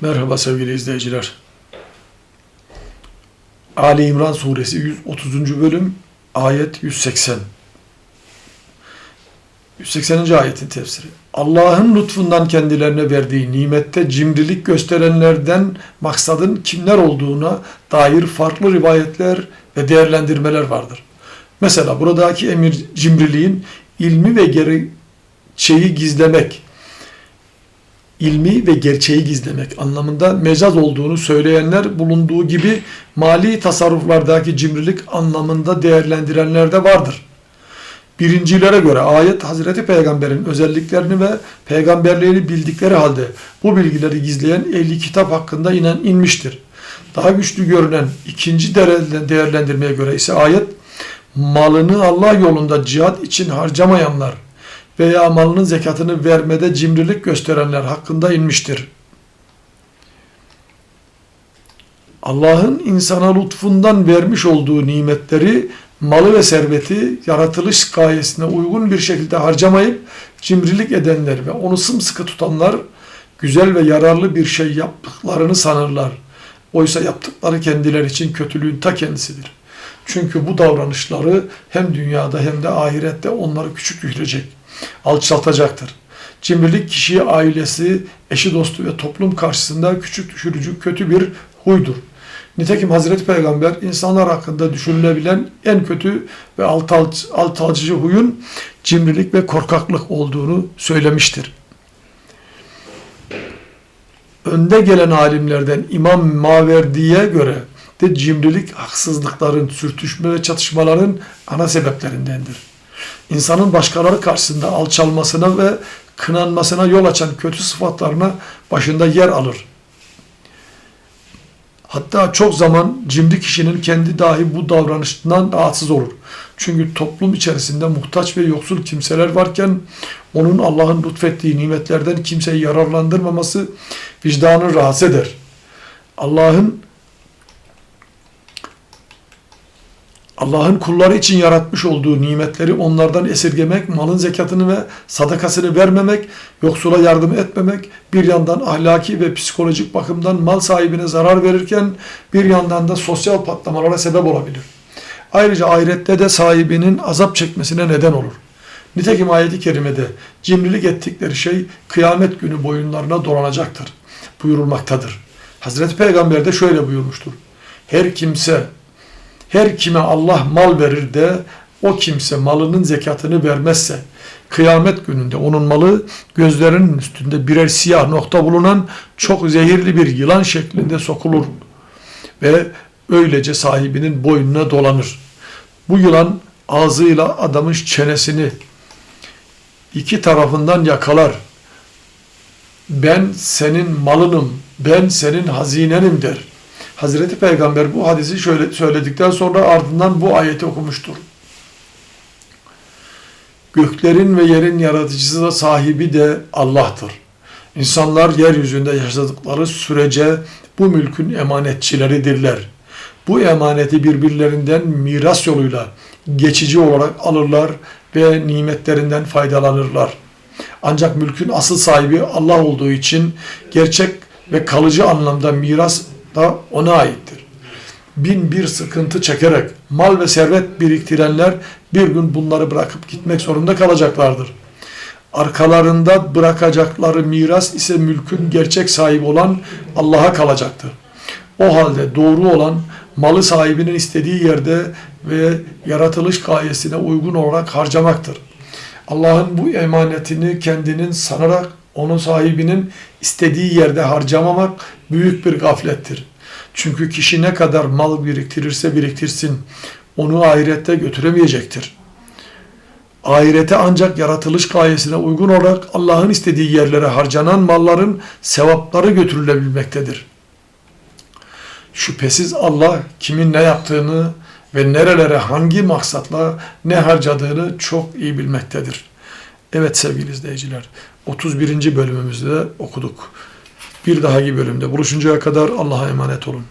Merhaba sevgili izleyiciler. Ali İmran suresi 130. bölüm ayet 180. 180. ayetin tefsiri. Allah'ın lütfundan kendilerine verdiği nimette cimrilik gösterenlerden maksadın kimler olduğuna dair farklı rivayetler ve değerlendirmeler vardır. Mesela buradaki emir cimriliğin ilmi ve gerçeği gizlemek, ilmi ve gerçeği gizlemek anlamında mecaz olduğunu söyleyenler bulunduğu gibi mali tasarruflardaki cimrilik anlamında değerlendirenler de vardır. Birincilere göre ayet Hazreti Peygamber'in özelliklerini ve peygamberliğini bildikleri halde bu bilgileri gizleyen ehli kitap hakkında inen inmiştir. Daha güçlü görünen ikinci değerlendirmeye göre ise ayet malını Allah yolunda cihat için harcamayanlar veya malının zekatını vermede cimrilik gösterenler hakkında inmiştir. Allah'ın insana lütfundan vermiş olduğu nimetleri, malı ve serveti yaratılış gayesine uygun bir şekilde harcamayıp cimrilik edenler ve onu sımsıkı tutanlar güzel ve yararlı bir şey yaptıklarını sanırlar. Oysa yaptıkları kendileri için kötülüğün ta kendisidir. Çünkü bu davranışları hem dünyada hem de ahirette onları küçük düşürecek, alçaltacaktır. Cimrilik kişiyi ailesi, eşi dostu ve toplum karşısında küçük düşürücü kötü bir huydur. Nitekim Hazreti Peygamber insanlar hakkında düşünülebilen en kötü ve alçaltıcı huyun cimrilik ve korkaklık olduğunu söylemiştir. Önde gelen alimlerden İmam Maverdi'ye göre de cimrilik haksızlıkların, sürtüşme ve çatışmaların ana sebeplerindendir. İnsanın başkaları karşısında alçalmasına ve kınanmasına yol açan kötü sıfatlarına başında yer alır. Hatta çok zaman cimri kişinin kendi dahi bu davranışından rahatsız olur. Çünkü toplum içerisinde muhtaç ve yoksul kimseler varken onun Allah'ın lütfettiği nimetlerden kimseyi yararlandırmaması vicdanı rahatsız eder. Allah'ın Allah'ın kulları için yaratmış olduğu nimetleri onlardan esirgemek, malın zekatını ve sadakasını vermemek, yoksula yardım etmemek, bir yandan ahlaki ve psikolojik bakımdan mal sahibine zarar verirken bir yandan da sosyal patlamalara sebep olabilir. Ayrıca ahirette de sahibinin azap çekmesine neden olur. Nitekim ayeti kerimede cimrilik ettikleri şey kıyamet günü boyunlarına dolanacaktır buyurulmaktadır. Hazreti Peygamber de şöyle buyurmuştur. Her kimse her kime Allah mal verir de o kimse malının zekatını vermezse kıyamet gününde onun malı gözlerinin üstünde birer siyah nokta bulunan çok zehirli bir yılan şeklinde sokulur ve öylece sahibinin boynuna dolanır. Bu yılan ağzıyla adamın çenesini iki tarafından yakalar. Ben senin malınım, ben senin hazinenim der. Hazreti Peygamber bu hadisi şöyle söyledikten sonra ardından bu ayeti okumuştur. Göklerin ve yerin yaratıcısı da sahibi de Allah'tır. İnsanlar yeryüzünde yaşadıkları sürece bu mülkün emanetçileridirler. Bu emaneti birbirlerinden miras yoluyla geçici olarak alırlar ve nimetlerinden faydalanırlar. Ancak mülkün asıl sahibi Allah olduğu için gerçek ve kalıcı anlamda miras da ona aittir. Bin bir sıkıntı çekerek mal ve servet biriktirenler bir gün bunları bırakıp gitmek zorunda kalacaklardır. Arkalarında bırakacakları miras ise mülkün gerçek sahibi olan Allah'a kalacaktır. O halde doğru olan malı sahibinin istediği yerde ve yaratılış gayesine uygun olarak harcamaktır. Allah'ın bu emanetini kendinin sanarak onun sahibinin istediği yerde harcamamak büyük bir gaflettir. Çünkü kişi ne kadar mal biriktirirse biriktirsin onu ahirette götüremeyecektir. Ahirete ancak yaratılış gayesine uygun olarak Allah'ın istediği yerlere harcanan malların sevapları götürülebilmektedir. Şüphesiz Allah kimin ne yaptığını ve nerelere hangi maksatla ne harcadığını çok iyi bilmektedir. Evet sevgili izleyiciler, 31. bölümümüzde de okuduk. Bir dahaki bölümde buluşuncaya kadar Allah'a emanet olun.